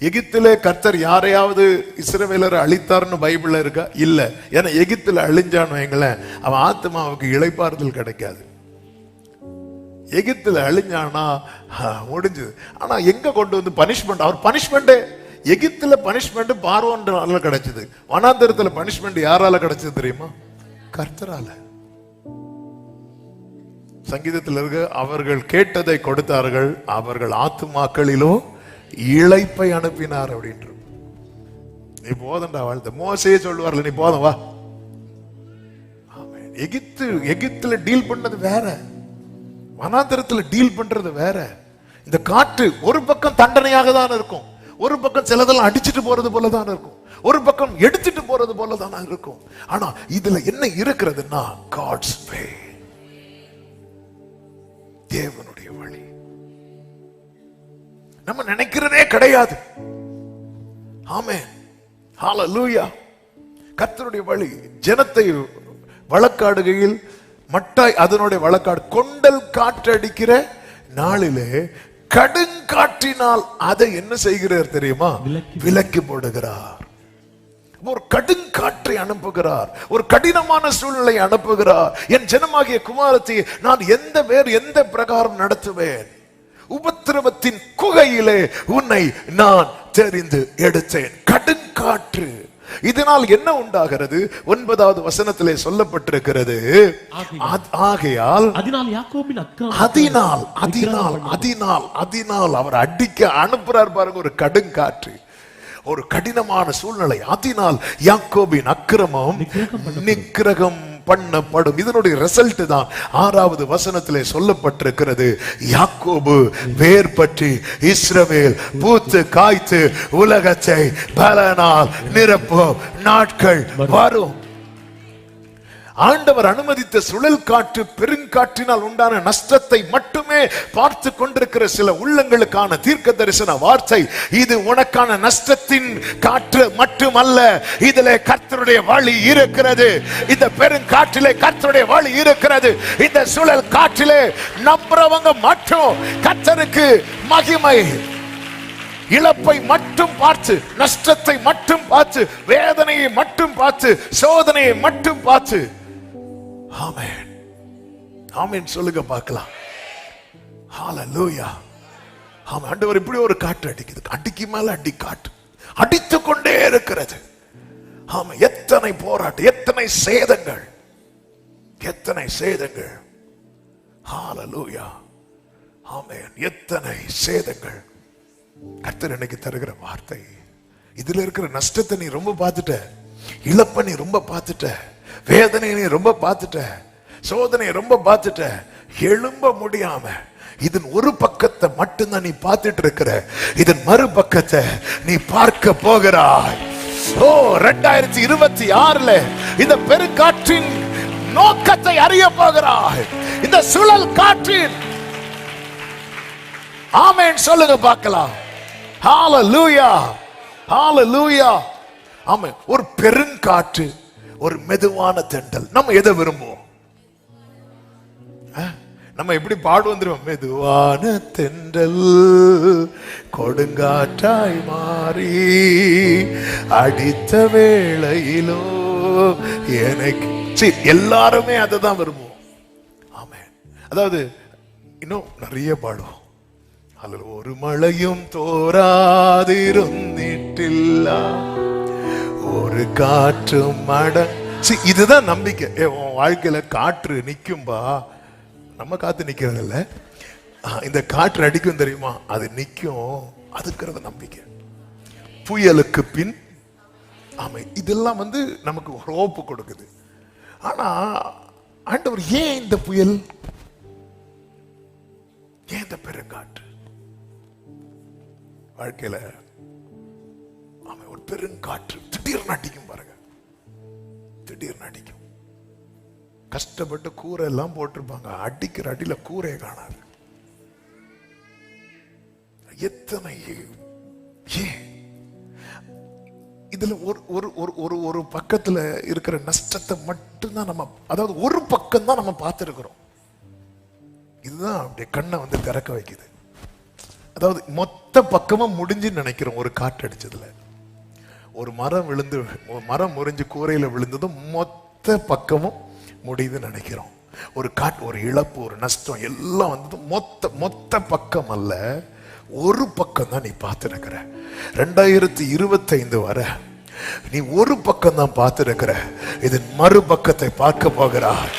எகிப்திலே கர்த்தர் யாரையாவது இஸ்ரவேலரை அழித்தார்னு பைபிள்ல இருக்கா? இல்ல. ஏன்னா எகிப்துல அழிஞ்சான்னு வைங்களேன் அவன் ஆத்மாவுக்கு இழைப்பாறுதல் கிடைக்காது. எகிப்துல அழிஞ்சானா முடிஞ்சது. ஆனா எங்க கொண்டு வந்து பனிஷ்மெண்ட் அவர் பனிஷ்மெண்ட் எகிப்துல பனிஷ்மெண்ட் பார்வோன்றால கிடைச்சது. வனாந்தரத்துல பனிஷ்மெண்ட் யாரால கிடைச்சது தெரியுமா? கர்த்தரால. சங்கீதத்தில் இருக்க அவர்கள் கேட்டதை கொடுத்தார்கள் அவர்கள் ஆத்துமாக்களிலோ இழைப்பை அனுப்பினார் அப்படின்ற நீ போதண்டா வாழ்த்த. மோசையே சொல்லுவார்ல நீ போதும் வா. எகிப்து எகிப்துல டீல் பண்ணது வேற. வனாந்தரத்துல டீல் பண்றது வேற. இந்த காற்று ஒரு பக்கம் தண்டனையாக தான் இருக்கும். ஒரு பக்கம் சிலதெல்லாம் அடிச்சுட்டு போறது போல தான் இருக்கும். ஒரு பக்கம் எடுத்துட்டு போறது போல தான் இருக்கும். ஆனா இதுல என்ன இருக்கிறதுன்னா காட்ஸ் வே தேவனுடைய வழி. நம்ம நினைக்கிறதே கிடையாது. ஆமே ஹalleluya கர்த்தருடைய வழி ஜனத்தை வழக்காடுகையில் மட்டாய் அதனுடைய வழக்காடு கொண்டல் காற்றடிக்கிற நாளிலே கடுங்காற்றினால் அதை என்ன செய்கிறார் தெரியுமா? விலக்கி போடுகிறார். ஒரு கடுங்காற்றை அனுப்புகிறார். ஒரு கடினமான சூழ்நிலை அனுப்புகிறார். என் ஜனமாகிய குமாரத்தை நான் எந்த வேறு எந்த பிரகாரம் நடத்துவேன்? உபத்திரவத்தின் குகையிலே உன்னை நான் தெரிந்து எடுத்தேன். கடுங்காற்று இதனால் என்ன உண்டாகிறது? ஒன்பதாவது வசனத்திலே சொல்லப்பட்டிருக்கிறது. ஆகையால். அதனால் அதனால் அதனால் அதனால் அவர் அடிக்க அனுப்புறார் பாருங்க ஒரு கடுங்காற்று ஒரு கடினமான சூழ்நிலை. அதனால் யாக்கோபின் அக்கிரமம் நிக்கிரகம் பண்ணப்படும். இதனுடைய ரிசல்ட் தான் ஆறாவது வசனத்திலே சொல்லப்பட்டிருக்கிறது. யாக்கோபு வேர் பற்றி இஸ்ரவேல் பூத்து காய்த்து உலகத்தை பலனால் நிரப்பும் நாட்கள் வரும். ஆண்டவர் அனுமதித்த சுழல் காற்று பெருங்காற்றினால் உண்டான நஷ்டத்தை மட்டுமே பார்த்து கொண்டிருக்கிற சில உள்ளங்களுக்கான தீர்க்க தரிசன வார்த்தை. இது உனக்கான நஷ்டத்தின் காற்று மட்டுமல்ல இதுல கர்த்தருடைய வழி இருக்கிறது. இந்த பெருங்காற்றிலே கர்த்தருடைய வழி இருக்கிறது. இந்த சுழல் காற்றிலே நம்புறவங்க மட்டும் கர்த்தருக்கு மகிமை இழப்பை மட்டும் பார்த்து நஷ்டத்தை மட்டும் பார்த்து வேதனையை மட்டும் பார்த்து சோதனையை மட்டும் பார்த்து ஆமேன். ஆமேன் சொல்லுங்க பார்க்கலாம். ஹalleluya ஆமா ஆண்டவர் இப்படி ஒரு காற்று அடிக்குது. அடிக்கு மேல அடி காற்று அடித்து கொண்டே இருக்கிறது. ஆமா எத்தனை போராட்டம் எத்தனை சேதங்கள் எத்தனை சேதங்கள். ஹalleluya ஆமேன். எத்தனை சேதங்கள். கர்த்தர் இன்னைக்கு தருகிற வார்த்தை. இதுல இருக்கிற நஷ்டத்தை நீ ரொம்ப பார்த்துட்ட. இழப்ப நீ ரொம்ப பார்த்துட்ட. வேதனையை நீ ரொம்ப பார்த்துட்ட சோதனையை ரொம்ப பார்த்துட்ட எழும்ப முடியாம இதன் ஒரு பக்கத்தை மட்டும்தான் நீ பார்த்துட்டு இருக்கிற. இதன் மறுபக்கத்தை நீ பார்க்க போகிறாய். ஓ ரெண்டாயிரத்தி இருபத்தி ஆறுல இந்த பெருங்காற்றின் நோக்கத்தை அறிய போகிறாய். இந்த சுழல் காற்றின் ஆமேன் சொல்லுங்க பார்க்கலாம். ஹால லூயா ஹால லூயா ஆமே ஒரு பெருங்காற்று. ஒரு மெதுவான தெண்டல். நம்ம எதை விரும்புவோம்? ஆ? நம்ம எப்படி பாடுவோம் தெரியுமா மெதுவான தென்றல் கொடுங்காற்றாய் மாறி அடித்த வேளையிலோ எனக்கு சரி, எல்லாருமே அதை தான் விரும்புவோம். ஆமே அதாவது இன்னும் நிறைய பாடுவோம். அதில் ஒரு மழையும் தோறாதிருந்திட்டில்லா ஒரு காற்று மட See, இதுதான் நம்பிக்கை. ஏ உன் வாழ்க்கையில காற்று நிற்கும்பா நம்ம காத்து நிக்கிறது இல்ல இந்த காற்று அடிக்கும் தெரியுமா? அது நிக்கும். அதுக்கிறது நம்பிக்கை. புயலுக்கு பின் ஆமை. இதெல்லாம் வந்து நமக்கு ஹோப்பு கொடுக்குது. ஆனா ஆண்டவர் ஏன் இந்த புயல்? ஏன் இந்த பெருங்காற்று? வாழ்க்கையில ஒரு பெருங்காற்று. திடீர்னு அடிக்கும் பாருங்க. திடீர்னு அடிக்கும். கஷ்டப்பட்டு கூரை எல்லாம் போட்டிருப்பாங்க. அடிக்கிற அடியில கூரையை காணாது. எத்தனை ஏன்? இதுல ஒரு ஒரு ஒரு ஒரு ஒரு பக்கத்துல இருக்கிற நஷ்டத்தை மட்டும்தான் நம்ம அதாவது ஒரு பக்கம் தான் நம்ம பார்த்துருக்கிறோம். இதுதான் அப்படியே கண்ணை வந்து திறக்க வைக்குது. அதாவது மொத்த பக்கமும் முடிஞ்சுன்னு நினைக்கிறோம். ஒரு காற்று அடிச்சதுல. ஒரு மரம் விழுந்து மரம் முறிஞ்சு கூரையில் விழுந்ததும் மொத்த பக்கமும் முடியுதுன்னு நினைக்கிறோம். ஒரு காட் ஒரு இழப்பு ஒரு நஷ்டம் எல்லாம் வந்தது மொத்த மொத்த பக்கம் அல்ல. ஒரு பக்கம் தான் நீ பார்த்துருக்கிற. ரெண்டாயிரத்தி இருபத்தைந்து வரை நீ ஒரு பக்கம் தான் பார்த்துருக்கிற. இதன் மறுபக்கத்தை பார்க்க போகிறார்